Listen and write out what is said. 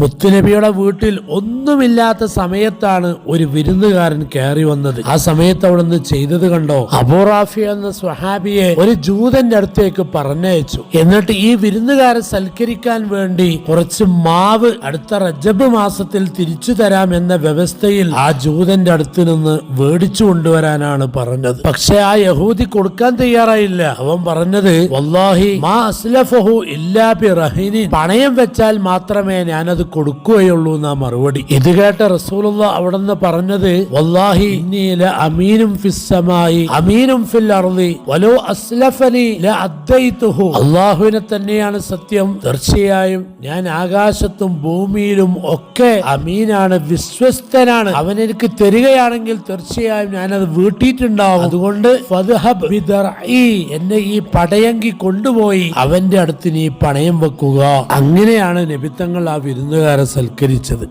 മുത്തുനബിയുടെ വീട്ടിൽ ഒന്നുമില്ലാത്ത സമയത്താണ് ഒരു വിരുന്നുകാരൻ കയറി വന്നത്. ആ സമയത്ത് അവിടെ നിന്ന് ചെയ്തത് കണ്ടോ? അബൂറാഫി എന്ന സ്വഹാബിയെ ഒരു ജൂതന്റെ അടുത്തേക്ക് പറഞ്ഞയച്ചു. എന്നിട്ട് ഈ വിരുന്നുകാരെ സൽക്കരിക്കാൻ വേണ്ടി കുറച്ച് മാവ് അടുത്ത റജബ് മാസത്തിൽ തിരിച്ചു തരാം എന്ന വ്യവസ്ഥയിൽ ആ ജൂതന്റെ അടുത്ത് നിന്ന് വേടിച്ചു കൊണ്ടുവരാനാണ് പറഞ്ഞത്. പക്ഷെ ആ യഹൂദി കൊടുക്കാൻ തയ്യാറായില്ല. അവൻ പറഞ്ഞത് വല്ലാഹി മാ അസ്ലഫഹു ഇല്ലാ ബി പണയം വെച്ചാൽ മാത്രമേ ഞാനത് കൊടുക്കുകയുള്ളൂ എന്നാ മറുപടി. ഇത് കേട്ട റസൂലുള്ള നിന്ന് പറഞ്ഞത് ഫിസ്സമായി ഫിൽ അള്ളാഹുവിനെ തന്നെയാണ് സത്യം. തീർച്ചയായും ഞാൻ ആകാശത്തും ഭൂമിയിലും ഒക്കെ അമീനാണ് വിശ്വസ്തനാണ്. അവൻ എനിക്ക് തരികയാണെങ്കിൽ തീർച്ചയായും ഞാനത് വീട്ടിയിട്ടുണ്ടാവും. അതുകൊണ്ട് എന്നെ ഈ പടയങ്കി കൊണ്ടുപോയി അവന്റെ അടുത്ത് നീ പണയം വെക്കുക. അങ്ങനെയാണ് നബിത്തങ്ങൾ ആ വിരുന്നുകാരെ സൽക്കരിച്ചത്.